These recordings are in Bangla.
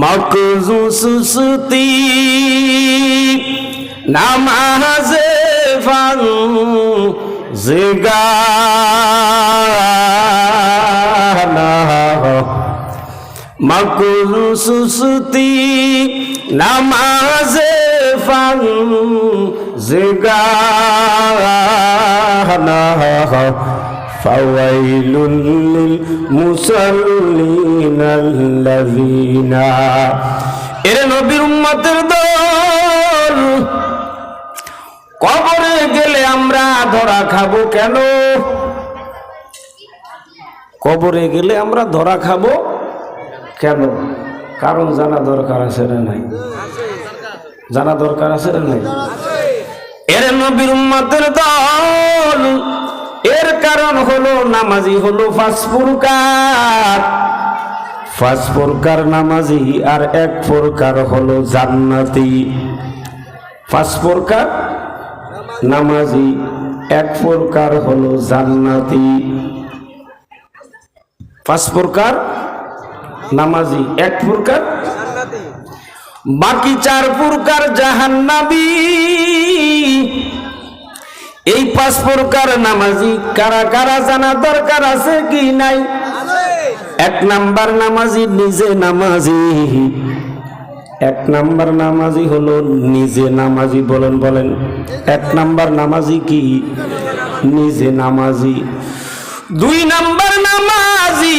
মকজু সুসুতি নামাজে ফান মকজু সুসুতি নামাজে ফান জিগানা। فويل للمصلين الذين এর নবীর উম্মতের দল কবরে গেলে আমরা ধরা খাবো কেন কবরে গেলে আমরা ধরা খাবো কেন কারণ জানা দরকার আছে না নাই জানা দরকার আছে না নাই এর নবীর উম্মতের দল এর কারণ হলো নামাজি হলো পাঁচ প্রকার পাঁচ প্রকার নামাজি আর এক প্রকার হলো জান্নাতি। পাঁচ প্রকার নামাজি, এক প্রকার হলো জান্নাতি। পাঁচ প্রকার নামাজি, এক প্রকার বাকি চার প্রকার জাহান্নাবী এই পাঁচ প্রকার নামাজি? কারা কারা জানা দরকার আছে কি নাই? এক নাম্বার নামাজি, নিজে নামাজি। এক নাম্বার নামাজি হলো নিজে নামাজি, বলেন বলেন। এক নাম্বার নামাজি কি? নিজে নামাজি। দুই নাম্বার নামাজি,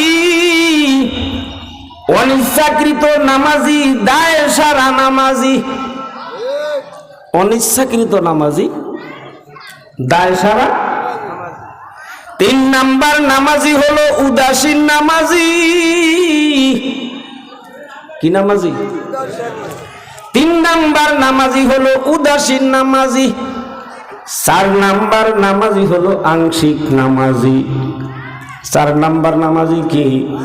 অনিচ্ছাকৃত নামাজি দায় সারা নামাজি। অনিচ্ছাকৃত নামাজি? দায় সারা? তিন নাম্বার নামাজি হলো উদাসীন নামাজি। কি নামাজি? তিন নাম্বার নামাজি হলো উদাসীন নামাজি। চার নাম্বার নামাজি হলো আংশিক নামাজি। চার নাম্বার নামাজি কি?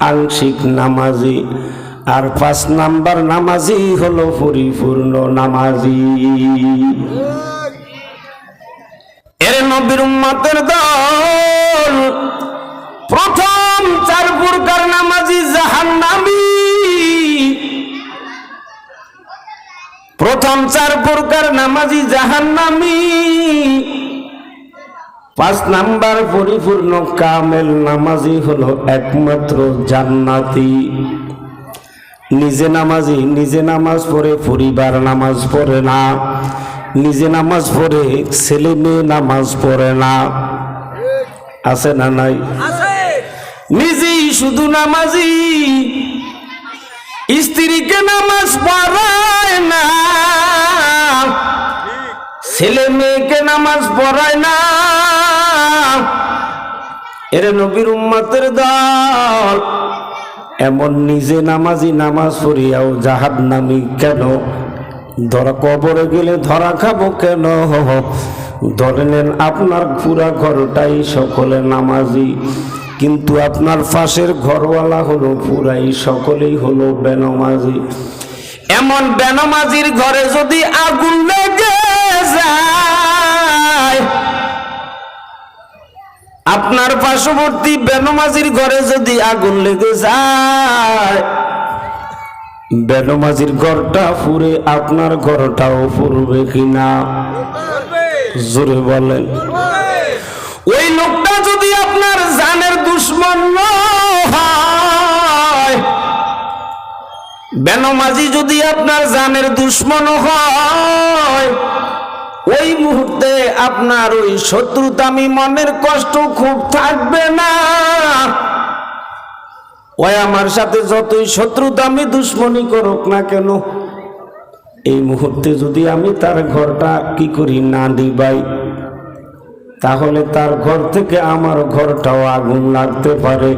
আংশিক নামাজি। আর পাঁচ নাম্বার নামাজি হলো পরিপূর্ণ নামাজি। এর নবীর উম্মতের দল, প্রথম চার প্রকার নামাজি জাহান্নামী। প্রথম চার প্রকার নামাজি জাহান্নামী। পাঁচ নাম্বার পরিপূর্ণ কামেল নামাজি হলো একমাত্র জান্নাতি। নিজে নামাজি, নিজে নামাজ পড়ে, পরিবার নামাজ পড়ে না। নিজে নামাজ পড়ে ছেলে মেয়ে নামাজ পড়ে না। আছে না নাই? নিজেই শুধু নামাজি স্ত্রীকে নামাজ পড়ায় না। ছেলে মেয়েকে নামাজ পড়ায় না। এর নবীর উম্মতের দল এমন নিজে নামাজি নামাজ পড়িয়াও জাহাদ নামি কেন? ধরা কবরে গেলে ধরা খাব কেন? ধরে নেন আপনার পুরা ঘরটাই সকলে নামাজি, কিন্তু আপনার পাশের ঘরওয়ালা হলো পুরাই সকলেই হলো বেনমাজি। এমন বেনমাজির ঘরে যদি আগুন লেগে যায়, আপনার পার্শ্ববর্তী বেনমাজির ঘরে যদি আগুন লেগে যায় বেনমাজির ঘরটা ফুরে আপনার ঘরটাও ফুরবে কিনা? জোরে বলেন। ওই লোকটা যদি আপনার জানের দুশ্মন বেনমাজি যদি আপনার জানের দুশ্মন হয়, ওই মুহূর্তে আপনার ওই শত্রুতামি মনের কষ্ট খুব থাকবে না। ওই আমার সাথে যতই শত্রুতামি দুশ্মনী করুক না কেন এই মুহূর্তে যদি আমি তার ঘরটা কি করি না দিবাই তাহলে তার ঘর থেকে আমার ঘরটাও আগুন লাগতে পারে।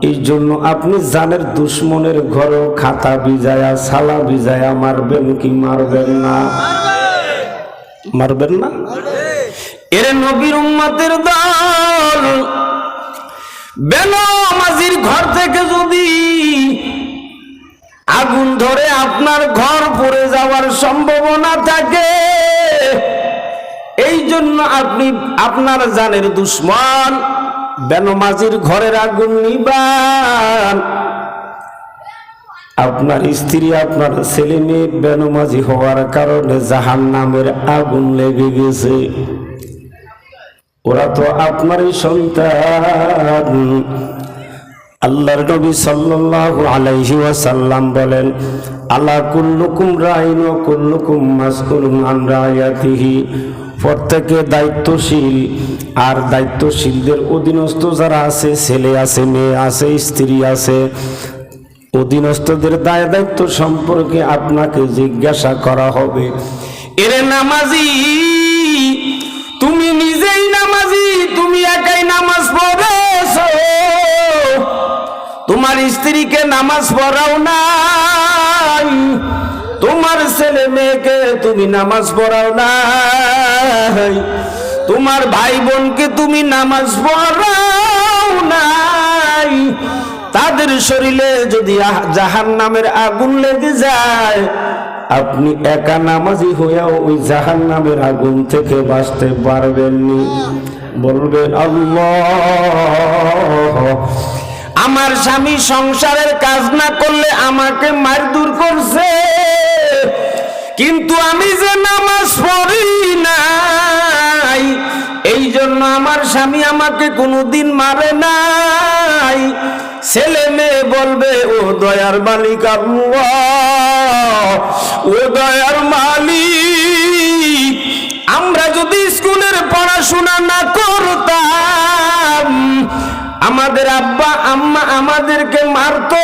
এই জন্য আপনি জানের দুশ্মনের ঘরেও খাতা বিজায়া সালা বিজায়া মারবেন কি মারবেন না? মারবেন না? এর নবীর উম্মতের দল বেনমাজির ঘর থেকে যদি আগুন ধরে আপনার ঘর পড়ে যাওয়ার সম্ভাবনা থাকে, এই জন্য আপনি আপনার জানের দুশ্মন বেনমাজির ঘরের আগুন নিবান। আপনার স্ত্রী, আপনার ছেলে মেয়ে বেনমাজি হওয়ার কারণে জাহান নামের আগুন লেগে গেছে। ওরা তো আপনারই সন্তান। আল্লাহর নবী সাল্লাল্লাহু আলাইহি ওয়াসাল্লাম বলেন, আলা কুল্লুকুম রাইন ওয়া কুল্লুকুম মাসউলুন আন রায়াতিহি। প্রত্যেকে দায়িত্বশীল, আর দায়িত্বশীলদের অধীনস্থ যারা আছে, ছেলে আছে, মেয়ে আছে, স্ত্রী আছে, অধীনস্থদের দায় দায়িত্ব সম্পর্কে আপনাকে জিজ্ঞাসা করা হবে। এরে নামাজি! তুমি নিজেই নামাজি, তুমি একাই নামাজ পড়েছো। তোমার স্ত্রীকে নামাজ পড়াও নাই, তোমার ছেলে মেয়েকে তুমি নামাজ পড়াও নাই, তোমার ভাই বোনকে তুমি নামাজ পড়াও নাই। তাদের শরীরে যদি জাহান নামের আগুন লেগে যায় আপনি একা নামাজি হইয়াও ওই জাহান নামের আগুন থেকে বাঁচতে পারবেননি। বলবেন আল্লাহ, আমার স্বামী সংসারের কাজ না করলে আমাকে মার দূর করছে। কিন্তু আমি যে নামাজ পড়ি নাই এই জন্য আমার স্বামী আমাকে কোনোদিন মারে নাই। ছেলে মেয়ে বলবে, ও দয়ার মালিক ও দয়ার মালিক, আমরা যদি স্কুলের পড়াশোনা না করতাম, আমাদের আব্বা, আম্মা আমাদেরকে মারতো।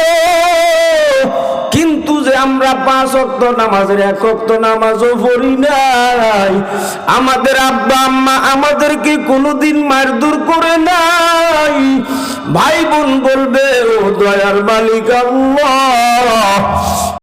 আমরা পাঁচ অক্ত নামাজের এক অক্ত নামাজও পড়ি নাই। আমাদের আব্বা আম্মা আমাদেরকে কোনোদিন মারদুর করে নাই। ভাই বোন বলবে, ও দয়ার মালিক আল্লাহ।